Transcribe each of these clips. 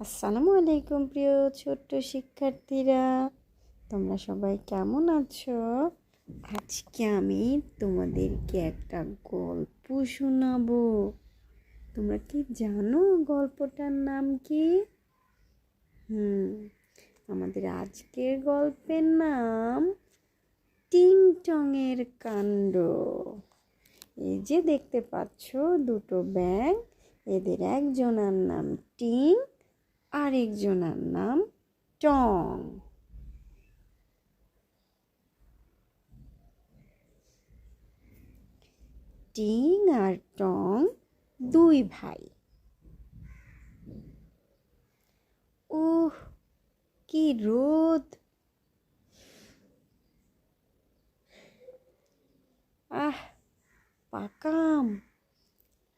আসসালামু আলাইকুম প্রিয় ছোট্ট শিক্ষার্থীরা। তোমরা সবাই কেমন আছো? আজকে আমি তোমাদেরকে একটা গল্প শোনাবো। তোমরা কি জানো গল্পটার নাম কি? হুম, আমাদের আজকের গল্পের নাম টিং টংয়ের কাণ্ড। এই যে দেখতে পাচ্ছ, দুটো ব্যাগ এদের একজনার নাম টিং আরেকজনার নাম টং। টিং আর টং দুই ভাই। উহ, কি রোদ। আহ, পাকাম।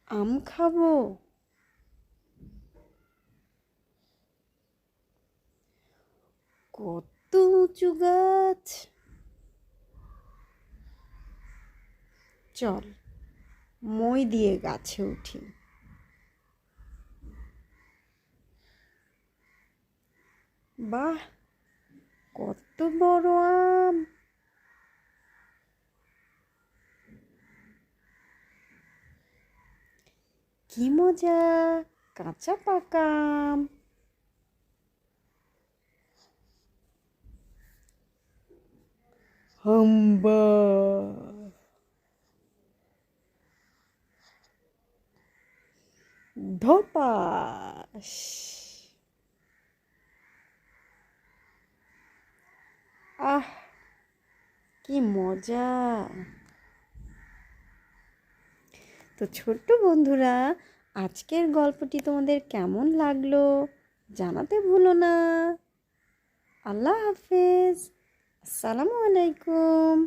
আম খাব। কত উঁচু গাছ? চল, মই দিয়ে গাছে উঠি। বাহ, কত বড় আম! কি মজা, কাঁচা পাকা আম! হাম্বা ধপাস আহ কি মজা। তো ছোট্ট বন্ধুরা, আজকের গল্পটি তোমাদের কেমন লাগল জানাতে ভুলো না। আল্লাহ হাফেজ। আসসালামু আলাইকুম।